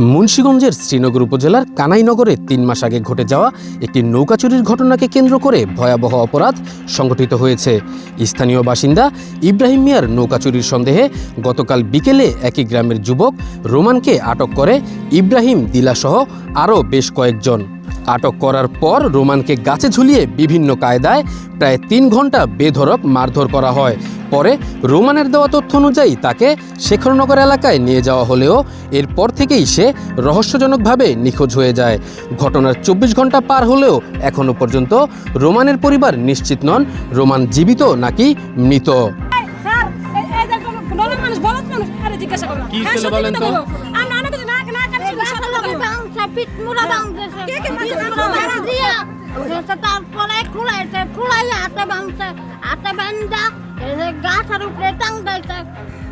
মুন্সীগঞ্জের শ্রীনগর উপজেলার কানাইনগরে তিন মাস আগে ঘটে যাওয়া একটি নৌকা চুরির ঘটনাকে কেন্দ্র করে ভয়াবহ অপরাধ সংঘটিত হয়েছে। স্থানীয় বাসিন্দা ইব্রাহিম মিয়ার নৌকা চুরির সন্দেহে গতকাল বিকেলে একই গ্রামের যুবক রোমানকে আটক করে ইব্রাহিম দিলাসহ আরও বেশ কয়েকজন। আটক করার পর রোমানকে গাছে ঝুলিয়ে বিভিন্ন কায়দায় প্রায় তিন ঘণ্টা বেধরক মারধর করা হয়। পরে রোমানের দেওয়া তথ্য অনুযায়ী তাকে শেখরনগর এলাকায় নিয়ে যাওয়া হলেও এরপর থেকেই সে রহস্যজনকভাবে নিখোঁজ হয়ে যায়। ঘটনার চব্বিশ ঘণ্টা পার হলেও এখনও পর্যন্ত রোমানের পরিবার নিশ্চিত নন রোমান জীবিত নাকি মৃত। বলো। কে কে মারছে? তারপরে খুলাইছে খুলাই হাতে ভাঙছে হাতে বান্ধা গাছের উপরে টাং দিয়েছে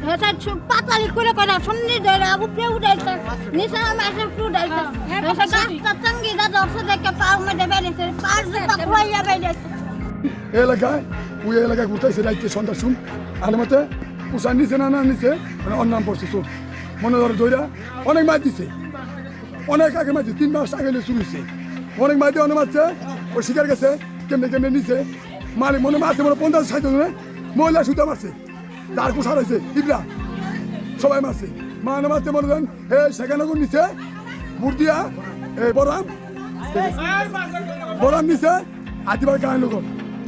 হেসে পাতালি করে করে শুননি ধরে উপরে উঠাইছে নিচে মাসে উঠাইছে হেসে গাছটা চাঙ্গি দা দর্শে দেখে পাও মেরে বেরিয়েছে পাঁচ জুতা খুলাইয়া বেরিয়েছে এই এলাকায় ওই এলাকায় ঘুরতেছে রাইতে সন্ধ্যা শুন আর মতে পুষার নিচে না না নিচে মানে ওর পড়ছে মনে ধরো দইরা অনেক মাছ দিছে অনেক আগে মাছ তিন মাস আগে হয়েছে অনেক দিয়ে অনেক মারছে, ও শিকার গেছে, কেমনে কেমনে নিচে মালিক মনে মারছে, মনে পঞ্চাশ ষাট জনে। মহিলা সুতা মারছে, তার কুষার হয়েছে ইবরা। সবাই মারছে। মানে মারতে মনে দেন হে সেখানে নিচে বুট দিয়া এই বরাম বরাম নিচে আদিবার কাহিনী লোক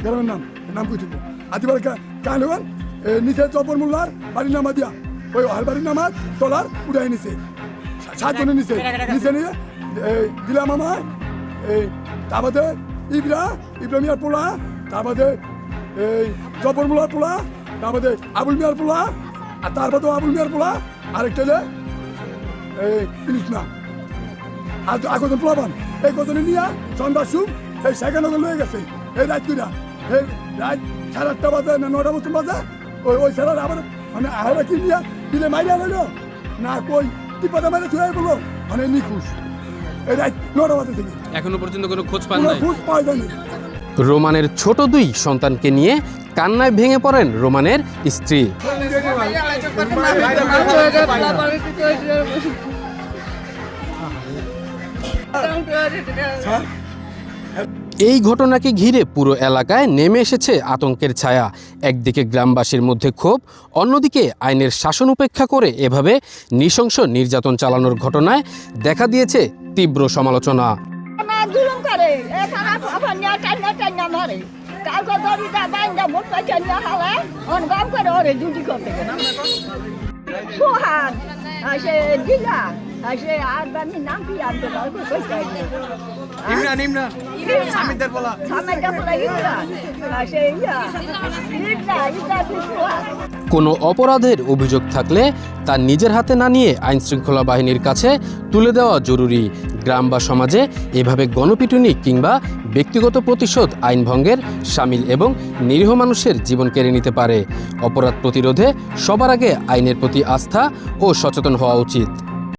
গ্রামের নাম নাম কইছিল আদিবার কাহিনী লোক নিচে চপর মোল্লার বাড়ির নামা দিয়া। ওই আর বাড়ির নামা তলার উঠাই নিছে। সা- সাতজনে নিচে নিচে নিয়ে এই দিলাম আমার এই তারপরে ইবরা ইব্রাহিমিয়ার পোলা তারপরে এই জপর মোল্লার পোলা তারপরে আবুল মিয়ার পোলা আর তারপরে আবুল মিয়ার পোলা আরেকটা হলে এই কৃষ্ণা আর আগত প্লাবান? এই কতনে নিয়ে সন্ধ্যা সুম এই সেখানে লয়ে গেছে। এই রাত কিনা এই রাত সাড়ে আটটা বাজে না নটা বছর বাজে ওই ওই সারা আবার মানে আহেরা কি নিয়ে বিলে মাইরা লইল না কই মানে নিখুশ এই রাত নটা বাজে থেকে। এখনও পর্যন্ত কোনো খোঁজ পান কোনো নাই? খুশ পাওয়া যায়নি। রোমানের ছোট দুই সন্তানকে নিয়ে কান্নায় ভেঙে পড়েন রোমানের স্ত্রী। স্যার এই ঘটনাকে ঘিরে পুরো এলাকায় নেমে এসেছে আতঙ্কের ছায়া। একদিকে গ্রামবাসীর মধ্যে ক্ষোভ, অন্যদিকে আইনের শাসন উপেক্ষা করে এভাবে নৃশংস নির্যাতন চালানোর ঘটনায় দেখা দিয়েছে তীব্র সমালোচনা। আর নাম কি আনতে পারব ইমরান ইমরান বলা। কোনো অপরাধের অভিযোগ থাকলে তা নিজের হাতে না নিয়ে আইন শৃঙ্খলা বাহিনীর কাছে তুলে দেওয়া জরুরি। গ্রাম বা সমাজে এভাবে গণপিটুনি কিংবা ব্যক্তিগত প্রতিশোধ আইন ভঙ্গের সামিল এবং নিরীহ মানুষের জীবন কেড়ে নিতে পারে। অপরাধ প্রতিরোধে সবার আগে আইনের প্রতি আস্থা ও সচেতন হওয়া উচিত।